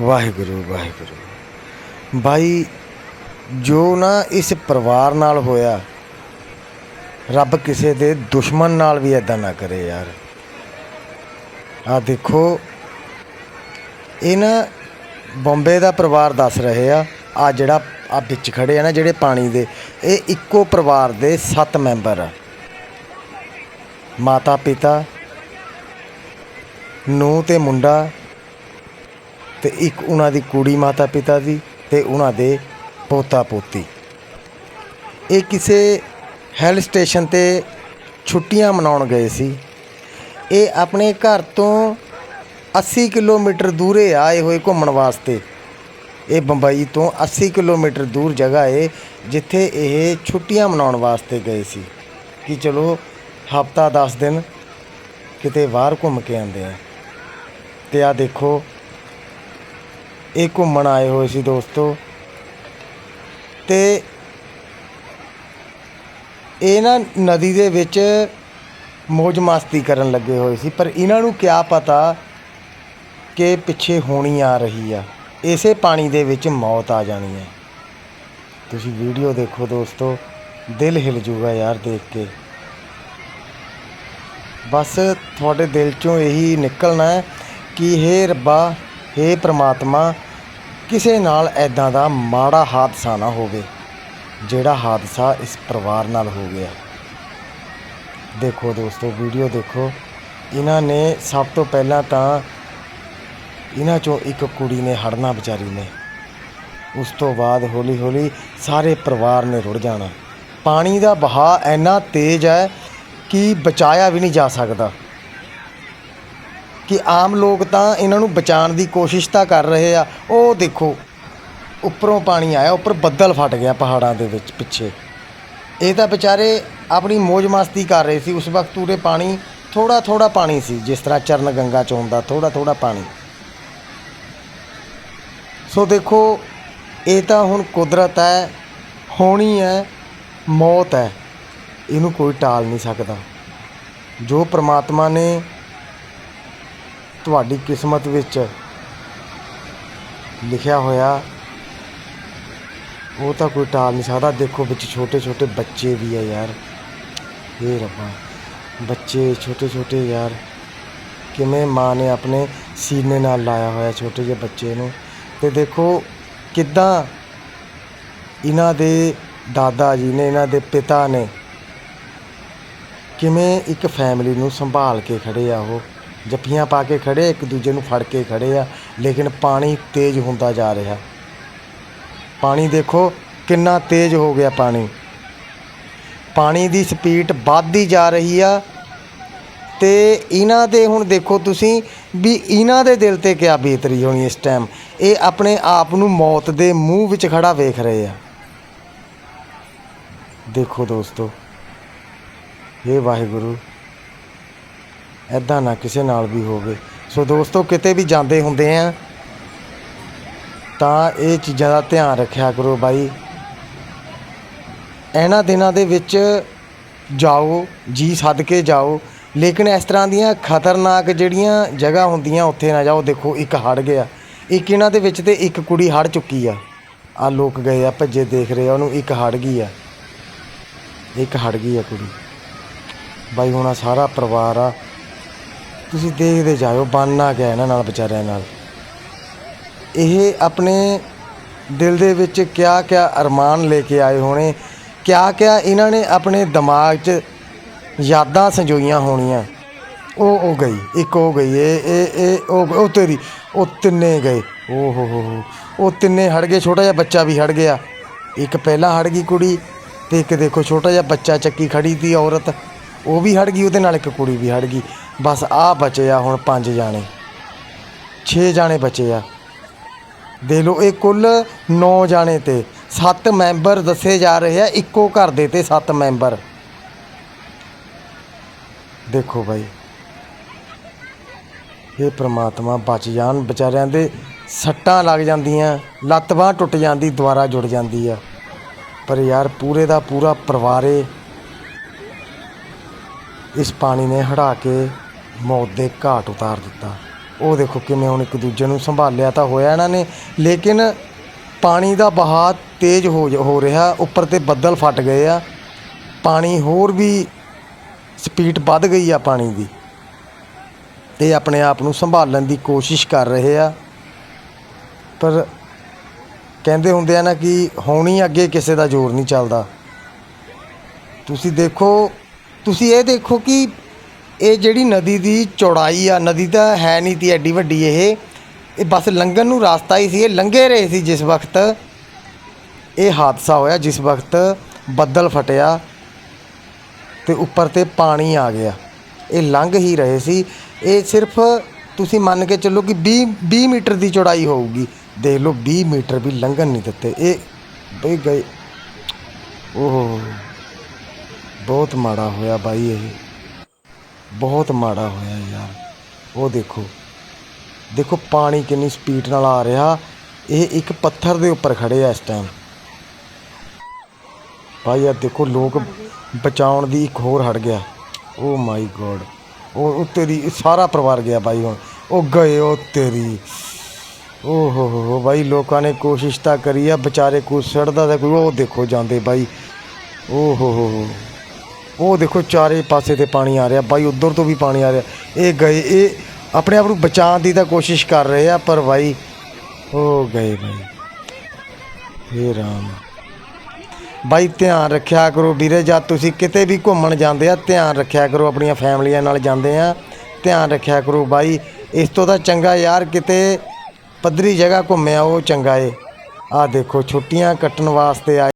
ਵਾਹਿਗੁਰੂ ਵਾਹਿਗੁਰੂ। ਬਾਈ, ਜੋ ਨਾ ਇਸ ਪਰਿਵਾਰ ਨਾਲ ਹੋਇਆ, ਰੱਬ ਕਿਸੇ ਦੇ ਦੁਸ਼ਮਣ ਨਾਲ ਵੀ ਐਦਾਂ ਨਾ ਕਰੇ ਯਾਰ। ਆ ਦੇਖੋ ਇਹ ਨਾ ਬੰਬੇ ਦਾ ਪਰਿਵਾਰ ਦੱਸ ਰਹੇ ਆ ਆ ਜਿਹੜਾ ਆ ਵਿੱਚ ਖੜੇ ਆ ਨਾ ਜਿਹੜੇ ਪਾਣੀ ਦੇ, ਇਹ ਇੱਕੋ ਪਰਿਵਾਰ ਦੇ 7 ਮੈਂਬਰ ਆ। ਮਾਤਾ ਪਿਤਾ ਨੂੰ ਤੇ ਮੁੰਡਾ ਤੇ ਇੱਕ ਉਹਨਾਂ ਦੀ ਕੁੜੀ ਮਾਤਾ ਪਿਤਾ ਦੀ ਤੇ ਉਹਨਾਂ ਦੇ ਪੋਤਾ ਪੋਤੀ। ਇਹ ਕਿਸੇ ਹਿਲ ਸਟੇਸ਼ਨ ਤੇ ਛੁੱਟੀਆਂ ਮਨਾਉਣ ਗਏ ਸੀ। ਇਹ ਆਪਣੇ ਘਰ ਤੋਂ 80 ਕਿਲੋਮੀਟਰ ਦੂਰੇ ਆਏ ਹੋਏ ਘੁੰਮਣ ਵਾਸਤੇ। ਇਹ ਬੰਬਈ ਤੋਂ 80 ਕਿਲੋਮੀਟਰ ਦੂਰ ਜਗ੍ਹਾ ਏ, ਜਿੱਥੇ ਇਹ ਛੁੱਟੀਆਂ ਮਨਾਉਣ ਵਾਸਤੇ ਗਏ ਸੀ। ਕਿ ਚਲੋ, ਹਫਤਾ 10 ਦਿਨ ਕਿਤੇ ਬਾਹਰ ਘੁੰਮ ਕੇ ਆਉਂਦੇ ਆ। ਤੇ ਆ ਦੇਖੋ ਇਹ ਘੁੰਮਣ ਆਏ ਹੋਏ ਸੀ ਦੋਸਤੋ। ਤੇ ਇਹ ਨਾ ਨਦੀ ਦੇ ਵਿੱਚ ਮौज ਮਸਤੀ ਕਰਨ ਲੱਗੇ ਹੋਏ ਸੀ, ਪਰ ਇਹਨਾਂ ਨੂੰ ਕਿਆ ਪਤਾ ਕਿ ਪਿੱਛੇ ਹੋਣੀ ਆ ਰਹੀ ਆ। ਇਸੇ ਪਾਣੀ ਦੇ ਵਿੱਚ ਮੌਤ ਆ ਜਾਣੀ ਹੈ ਤੁਸੀਂ ਵੀਡੀਓ ਦੇਖੋ ਦੋਸਤੋ, ਦਿਲ ਹਿਲ ਜੂਗਾ ਯਾਰ ਦੇਖ ਕੇ। ਬਸ ਤੁਹਾਡੇ ਦਿਲ ਚੋਂ ਇਹੀ ਨਿਕਲਣਾ ਹੈ ਕਿ ਹੇ ਰੱਬਾ ਹੇ ਪ੍ਰਮਾਤਮਾ, ਕਿਸੇ ਨਾਲ ਐਦਾਂ ਦਾ ਮਾੜਾ ਹਾਦਸਾ ਨਾ ਹੋਵੇ, ਜਿਹੜਾ ਹਾਦਸਾ ਇਸ ਪਰਿਵਾਰ ਨਾਲ ਹੋ ਗਿਆ। ਦੇਖੋ ਦੋਸਤੋ, ਵੀਡੀਓ ਦੇਖੋ। ਇਹਨਾਂ ਨੇ ਸਭ ਤੋਂ ਪਹਿਲਾਂ ਤਾਂ ਇਹਨਾਂ ਚੋਂ ਇੱਕ ਕੁੜੀ ਨੇ ਹੜਨਾ ਵਿਚਾਰੀ ਨੇ। ਉਸ ਤੋਂ ਬਾਅਦ ਹੌਲੀ ਹੌਲੀ ਸਾਰੇ ਪਰਿਵਾਰ ਨੇ ਰੁੜ ਜਾਣਾ। ਪਾਣੀ ਦਾ ਬਹਾਅ ਇੰਨਾ ਤੇਜ਼ ਹੈ ਕਿ ਬਚਾਇਆ ਵੀ ਨਹੀਂ ਜਾ ਸਕਦਾ। ਕਿ ਆਮ ਲੋਕ ਤਾਂ ਇਹਨਾਂ ਨੂੰ ਬਚਾਉਣ ਦੀ ਕੋਸ਼ਿਸ਼ ਤਾਂ ਕਰ ਰਹੇ ਆ। ਉਹ ਦੇਖੋ, ਉੱਪਰੋਂ ਪਾਣੀ ਆਇਆ, ਉੱਪਰ ਬੱਦਲ ਫਟ ਗਿਆ ਪਹਾੜਾਂ ਦੇ ਵਿੱਚ ਪਿੱਛੇ। ਇਹ ਤਾਂ ਵਿਚਾਰੇ ਆਪਣੀ ਮौज ਮਸਤੀ ਕਰ ਰਹੇ ਸੀ। ਉਸ ਵਕਤ ਉਰੇ ਪਾਣੀ ਥੋੜਾ ਥੋੜਾ ਪਾਣੀ ਸੀ, ਜਿਸ ਤਰ੍ਹਾਂ ਚਰਨ ਗੰਗਾ ਚ ਹੁੰਦਾ ਥੋੜਾ ਥੋੜਾ ਪਾਣੀ। ਸੋ ਦੇਖੋ, ਇਹ ਤਾਂ ਹੁਣ ਕੁਦਰਤ ਹੈ, ਹੋਣੀ ਹੈ, ਮੌਤ ਹੈ। ਇਹਨੂੰ ਕੋਈ ਟਾਲ ਨਹੀਂ ਸਕਦਾ। ਜੋ ਪ੍ਰਮਾਤਮਾ ਨੇ ਤੁਹਾਡੀ ਕਿਸਮਤ ਵਿੱਚ ਲਿਖਿਆ ਹੋਇਆ, ਉਹ ਤਾਂ ਕੋਈ ਟਾਲ ਨਹੀਂ ਸਕਦਾ। ਦੇਖੋ ਵਿੱਚ ਛੋਟੇ ਛੋਟੇ ਬੱਚੇ ਵੀ ਆ ਯਾਰ। ਇਹ ਰੱਬਾ, ਬੱਚੇ ਛੋਟੇ ਛੋਟੇ ਯਾਰ। ਕਿਵੇਂ ਮਾਂ ਨੇ ਆਪਣੇ ਸੀਨੇ ਨਾਲ ਲਾਇਆ ਹੋਇਆ ਛੋਟੇ ਜਿਹੇ ਬੱਚੇ ਨੂੰ। ਤੇ ਦੇਖੋ ਕਿੱਦਾਂ ਇਹਨਾਂ ਦੇ ਦਾਦਾ ਜੀ ਨੇ, ਇਹਨਾਂ ਦੇ ਪਿਤਾ ਨੇ ਕਿਵੇਂ ਇੱਕ ਫੈਮਿਲੀ ਨੂੰ ਸੰਭਾਲ ਕੇ ਖੜੇ ਆ ਉਹ। ਜੱਫੀਆਂ ਪਾ ਕੇ ਖੜੇ, ਇੱਕ ਦੂਜੇ ਨੂੰ ਫੜ ਕੇ ਖੜੇ ਆ, ਲੇਕਿਨ ਪਾਣੀ ਤੇਜ਼ ਹੁੰਦਾ ਜਾ ਰਿਹਾ। ਪਾਣੀ ਦੇਖੋ ਕਿੰਨਾ ਤੇਜ਼ ਹੋ ਗਿਆ ਪਾਣੀ। ਪਾਣੀ ਦੀ ਸਪੀਡ ਵੱਧਦੀ ਜਾ ਰਹੀ ਆ। ਤੇ ਇਹਨਾਂ ਦੇ ਹੁਣ ਦੇਖੋ ਤੁਸੀਂ ਵੀ ਇਹਨਾਂ ਦੇ ਦਿਲ ਤੇ ਕਿਆ ਬੀਤਰੀ ਹੋਣੀ ਇਸ ਟਾਈਮ ਇਹ ਆਪਣੇ ਆਪ ਨੂੰ ਮੌਤ ਦੇ ਮੂੰਹ ਵਿੱਚ ਖੜਾ ਵੇਖ ਰਹੇ ਆ। ਦੇਖੋ ਦੋਸਤੋ ਇਹ ਵਾਹਿਗੁਰੂ ਐਦਾਂ ਨਾ ਕਿਸੇ ਨਾਲ ਵੀ ਹੋਵੇ। ਸੋ ਦੋਸਤੋ, ਕਿਤੇ ਵੀ ਜਾਂਦੇ ਹੁੰਦੇ ਆ, ਤਾਂ ਇਹ ਚੀਜ਼ਾਂ ਦਾ ਧਿਆਨ ਰੱਖਿਆ ਕਰੋ ਬਾਈ। ਇਹਨਾਂ ਦਿਨਾਂ ਦੇ ਵਿੱਚ ਜਾਓ, ਜੀ ਸੱਦ ਕੇ ਜਾਓ, ਲੇਕਿਨ ਇਸ ਤਰ੍ਹਾਂ ਦੀਆਂ ਖਤਰਨਾਕ ਜਿਹੜੀਆਂ ਜਗ੍ਹਾ ਹੁੰਦੀਆਂ ਉੱਥੇ ਨਾ ਜਾਓ। ਦੇਖੋ, ਇੱਕ ਹੜ ਗਿਆ, ਇੱਕ ਇਹਨਾਂ ਦੇ ਵਿੱਚ ਤੇ ਇੱਕ ਕੁੜੀ ਹੜ ਚੁੱਕੀ ਆ। ਆ ਲੋਕ ਗਏ ਆ, ਭੱਜੇ ਦੇਖ ਰਹੇ ਆ, ਉਹਨੂੰ ਇੱਕ ਹੜ ਗਈ ਆ। ਇੱਕ ਹੜ ਗਈ ਆ ਕੁੜੀ। ਬਾਈ, ਹੁਣ ਸਾਰਾ ਪਰਿਵਾਰ ਆ ਤੁਸੀਂ ਦੇਖਦੇ ਜਾਓ ਬੰਨਾ ਗਿਆ ਇਹਨਾਂ ਨਾਲ, ਵਿਚਾਰਿਆਂ ਨਾਲ। ਇਹ ਆਪਣੇ ਦਿਲ ਦੇ ਵਿੱਚ ਕਿਆ ਕਿਆ ਅਰਮਾਨ ਲੈ ਕੇ ਆਏ ਹੋਣੇ ਕਿਆ ਕਿਆ ਇਹਨਾਂ ਨੇ ਆਪਣੇ ਦਿਮਾਗ 'ਚ ਯਾਦਾਂ ਸੰਜੋਈਆਂ ਹੋਣੀਆਂ। ਉਹ ਉਹ ਗਈ, ਇੱਕ ਉਹ ਗਈ, ਇਹ ਇਹ ਇਹ, ਉਹ ਉਹ ਤੇਰੀ, ਉਹ ਤਿੰਨੇ ਗਏ। ਓ ਹੋ ਹੋ ਹੋ, ਉਹ ਤਿੰਨੇ ਹੜ ਗਏ, ਛੋਟਾ ਜਿਹਾ ਬੱਚਾ ਵੀ ਹੜ ਗਿਆ। ਇੱਕ ਪਹਿਲਾਂ ਹੜ ਗਈ ਕੁੜੀ ਤੇ ਇੱਕ ਦੇਖੋ, ਛੋਟਾ ਜਿਹਾ ਬੱਚਾ ਚੱਕੀ ਖੜੀ ਤੀ ਔਰਤ, ਉਹ ਵੀ ਹੜ ਗਈ, ਉਹਦੇ ਨਾਲ ਇੱਕ ਕੁੜੀ ਵੀ ਹੜ ਗਈ। ਬਸ ਆ ਬਚੇ ਆ ਹੁਣ ਪੰਜ ਜਾਣੇ। 6 ਜਾਣੇ ਬਚੇ ਆ। ਦੇ ਲੋ ਇਹ ਕੁੱਲ 9 ਜਾਣੇ ਤੇ 7 ਮੈਂਬਰ ਦੱਸੇ ਜਾ ਰਹੇ ਆ, ਇੱਕੋ ਘਰ ਦੇ ਤੇ 7 ਮੈਂਬਰ। ਦੇਖੋ ਭਾਈ ਇਹ ਪ੍ਰਮਾਤਮਾ ਬਚ ਜਾਣ, ਵਿਚਾਰਿਆਂ ਦੇ ਸੱਟਾਂ ਲੱਗ ਜਾਂਦੀਆਂ, ਲੱਤ ਬਾਂਹ ਟੁੱਟ ਜਾਂਦੀ, ਦੁਬਾਰਾ ਜੁੜ ਜਾਂਦੀ ਆ। ਪਰ ਯਾਰ, ਪੂਰੇ ਦਾ ਪੂਰਾ ਪਰਿਵਾਰੇ ਇਸ ਪਾਣੀ ਨੇ ਹੜਾ ਕੇ ਮੌਤ ਦੇ ਘਾਟ ਉਤਾਰ ਦਿੱਤਾ। ਉਹ ਦੇਖੋ ਕਿਵੇਂ ਹੁਣ ਇੱਕ ਦੂਜੇ ਨੂੰ ਸੰਭਾਲਿਆ ਤਾਂ ਹੋਇਆ ਇਹਨਾਂ ਨੇ, ਲੇਕਿਨ ਪਾਣੀ ਦਾ ਬਹਾਅ ਤੇਜ਼ ਹੋ ਜ- ਹੋ ਰਿਹਾ, ਉੱਪਰ ਤੇ ਬੱਦਲ ਫਟ ਗਏ ਆ। ਪਾਣੀ ਹੋਰ ਵੀ ਸਪੀਡ ਵੱਧ ਗਈ ਆ ਪਾਣੀ ਦੀ। ਤੇ ਆਪਣੇ ਆਪ ਨੂੰ ਸੰਭਾਲਣ ਦੀ ਕੋਸ਼ਿਸ਼ ਕਰ ਰਹੇ ਆ। ਪਰ ਕਹਿੰਦੇ ਹੁੰਦੇ ਆ ਨਾ ਕਿ ਹੋਣੀ ਅੱਗੇ ਕਿਸੇ ਦਾ ਜ਼ੋਰ ਨਹੀਂ ਚੱਲਦਾ। ਤੁਸੀਂ ਦੇਖੋ ਤੁਸੀਂ ਇਹ ਦੇਖੋ ਕਿ ਇਹ ਜਿਹੜੀ ਨਦੀ ਦੀ ਚੌੜਾਈ ਆ, ਨਦੀ ਤਾਂ ਹੈ ਨਹੀਂ ਤੀ ਐਡੀ ਵੱਡੀ ਇਹ। ਇਹ ਬਸ ਲੰਘਣ ਨੂੰ ਰਾਸਤਾ ਹੀ ਸੀ, ਇਹ ਲੰਘੇ ਰਹੇ ਸੀ ਜਿਸ ਵਕਤ ਇਹ ਹਾਦਸਾ ਹੋਇਆ, ਜਿਸ ਵਕਤ ਬੱਦਲ ਫਟਿਆ ਤੇ ਉੱਪਰ ਤੇ ਪਾਣੀ ਆ ਗਿਆ। ਇਹ ਲੰਘ ਹੀ ਰਹੇ ਸੀ। ਇਹ ਸਿਰਫ ਤੁਸੀਂ ਮੰਨ ਕੇ ਚੱਲੋ ਕਿ 20 20 ਮੀਟਰ ਦੀ ਚੌੜਾਈ ਹੋਊਗੀ। ਦੇਖ ਲਓ 20 ਮੀਟਰ ਵੀ ਲੰਘਣ ਨਹੀਂ ਦਿੱਤੇ। ਇਹ ਬਈ ਗਏ। ਓਹ। ਬਹੁਤ ਮਾੜਾ ਹੋਇਆ ਬਾਈ ਇਹ। ਬਹੁਤ ਮਾੜਾ ਹੋਇਆ ਯਾਰ। ਉਹ ਦੇਖੋ। ਦੇਖੋ ਪਾਣੀ ਕਿੰਨੀ ਸਪੀਡ ਨਾਲ ਆ ਰਿਹਾ। ਇਹ ਇੱਕ ਪੱਥਰ ਦੇ ਉੱਪਰ ਖੜੇ ਆ ਇਸ ਟਾਈਮ ਭਾਈ ਆ ਦੇਖੋ ਲੋਕ ਬਚਾਉਣ ਦੀ ਇੱਕ ਹੋਰ ਹਟ ਗਿਆ। ਓ ਮਾਈ ਗੋਡ ਉਹ ਉਹ ਤੇਰੀ ਸਾਰਾ ਪਰਿਵਾਰ ਗਿਆ ਬਾਈ ਹੁਣ। ਉਹ ਗਏ ਉਹ ਤੇਰੀ। ਓ ਹੋ ਹੋ ਹੋ ਬਾਈ ਲੋਕਾਂ ਨੇ ਕੋਸ਼ਿਸ਼ ਤਾਂ ਕਰੀ ਆ। ਵਿਚਾਰੇ ਕੋਈ ਸੜਦਾ ਤਾਂ ਕੋਈ ਉਹ ਦੇਖੋ ਜਾਂਦੇ ਬਾਈ। ਓ ਹੋ ਹੋ ਹੋ। ਉਹ ਦੇਖੋ ਚਾਰੇ ਪਾਸੇ ਤੇ ਪਾਣੀ ਆ ਰਿਹਾ, ਬਾਈ ਉਧਰ ਤੋਂ ਵੀ ਪਾਣੀ ਆ ਰਿਹਾ। ਇਹ ਗਏ, ਇਹ ਆਪਣੇ ਆਪ ਨੂੰ ਬਚਾਉਣ ਦੀ ਤਾਂ ਕੋਸ਼ਿਸ਼ ਕਰ ਰਹੇ ਆ, ਪਰ ਬਾਈ ਉਹ ਗਏ ਬਾਈ। ਹੇ ਰਾਮ। ਬਾਈ ਧਿਆਨ ਰੱਖਿਆ ਕਰੋ ਵੀਰੇ ਜਦ ਤੁਸੀਂ ਕਿਤੇ ਵੀ ਘੁੰਮਣ ਜਾਂਦੇ ਆ, ਧਿਆਨ ਰੱਖਿਆ ਕਰੋ, ਆਪਣੀਆਂ ਫੈਮਲੀਆਂ ਨਾਲ ਜਾਂਦੇ ਆ। ਧਿਆਨ ਰੱਖਿਆ ਕਰੋ ਬਾਈ, ਇਸ ਤੋਂ ਤਾਂ ਚੰਗਾ ਯਾਰ ਕਿਤੇ ਪੱਧਰੀ ਜਗ੍ਹਾ ਘੁੰਮਿਆ, ਉਹ ਚੰਗਾ ਏ। ਆ ਦੇਖੋ, ਛੁੱਟੀਆਂ ਕੱਟਣ ਵਾਸਤੇ ਆਏ।